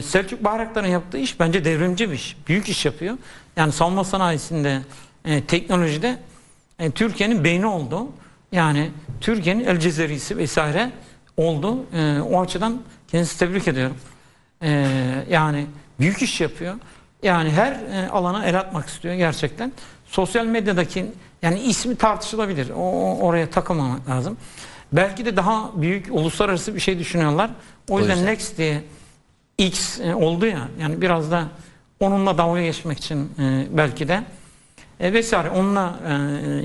e, Selçuk Bayraktar'ın yaptığı iş bence devrimci bir iş. Büyük iş yapıyor. Yani savunma sanayisinde, e, teknolojide e, Türkiye'nin beyni oldu. Yani Türkiye'nin El Cezerisi vesaire oldu. E, o açıdan kendisi tebrik ediyorum. E, yani büyük iş yapıyor. Yani her e, alana el atmak istiyor gerçekten. Sosyal medyadaki yani ismi tartışılabilir. O, o- oraya takılmamak lazım. Belki de daha büyük uluslararası bir şey düşünüyorlar. O yüzden, yüzden. Next diye X e, oldu ya yani biraz da onunla dalga geçmek için e, belki de e, vesaire onunla e,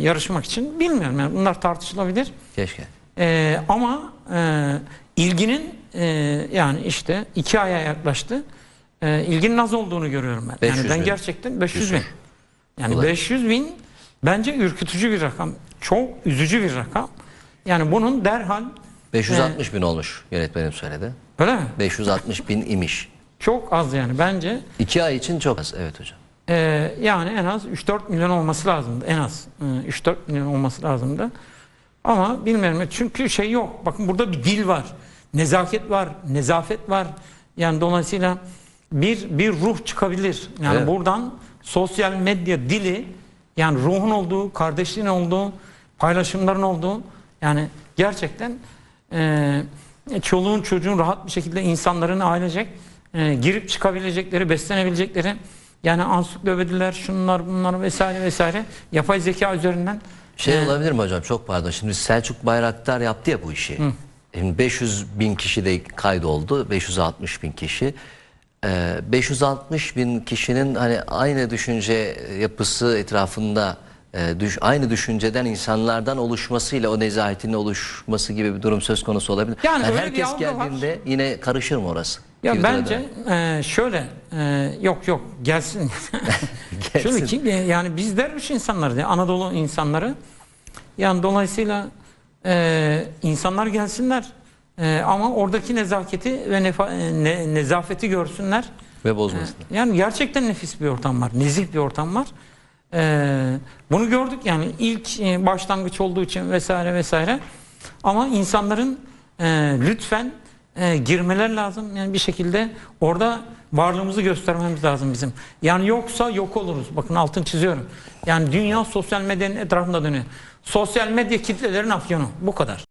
yarışmak için bilmiyorum yani bunlar tartışılabilir. Keşke. E, ama e, ilginin e, yani işte iki aya yaklaştı. E, ilginin az olduğunu görüyorum ben. 500 yani ben bin. gerçekten 500 bin. Yani Kolay. 500 bin bence ürkütücü bir rakam. Çok üzücü bir rakam. Yani bunun derhal 560 bin olmuş yönetmenim söyledi. öyle mi? 560 bin imiş. Çok az yani bence. 2 ay için çok az. Evet hocam. Ee, yani en az 3-4 milyon olması lazımdı. En az Ee, 3-4 milyon olması lazımdı. Ama bilmiyorum çünkü şey yok. Bakın burada bir dil var. Nezaket var, nezafet var. Yani dolayısıyla bir bir ruh çıkabilir. Yani Evet. buradan sosyal medya dili yani ruhun olduğu, kardeşliğin olduğu, paylaşımların olduğu yani gerçekten e, çoluğun çocuğun rahat bir şekilde insanların ailecek e, girip çıkabilecekleri, beslenebilecekleri yani ansiklopediler, şunlar bunlar vesaire vesaire yapay zeka üzerinden Şey olabilir mi hocam? Çok pardon. Şimdi Selçuk Bayraktar yaptı ya bu işi. Şimdi 500 bin kişi de kaydoldu. 560 bin kişi. Ee, 560 bin kişinin hani aynı düşünce yapısı etrafında e, düş, aynı düşünceden insanlardan oluşmasıyla o nezahetin oluşması gibi bir durum söz konusu olabilir. Yani bir herkes algı var. geldiğinde yine karışır mı orası? Ya bence e, şöyle e, yok yok gelsin. şöyle ki e, yani biz derviş insanlarız ya Anadolu insanları. Yani dolayısıyla e, insanlar gelsinler E, ama oradaki nezaketi ve nefa, e, ne- nezafeti görsünler. ve bozmasın. Yani gerçekten nefis bir ortam var. Nezih bir ortam var. Ee, bunu gördük yani ilk e, başlangıç olduğu için vesaire vesaire. Ama insanların e, lütfen e, girmeler lazım. Yani bir şekilde orada varlığımızı göstermemiz lazım bizim. Yani yoksa yok oluruz. Bakın altın çiziyorum. Yani dünya sosyal medyanın etrafında dönüyor. Sosyal medya kitlelerin afyonu. Bu kadar.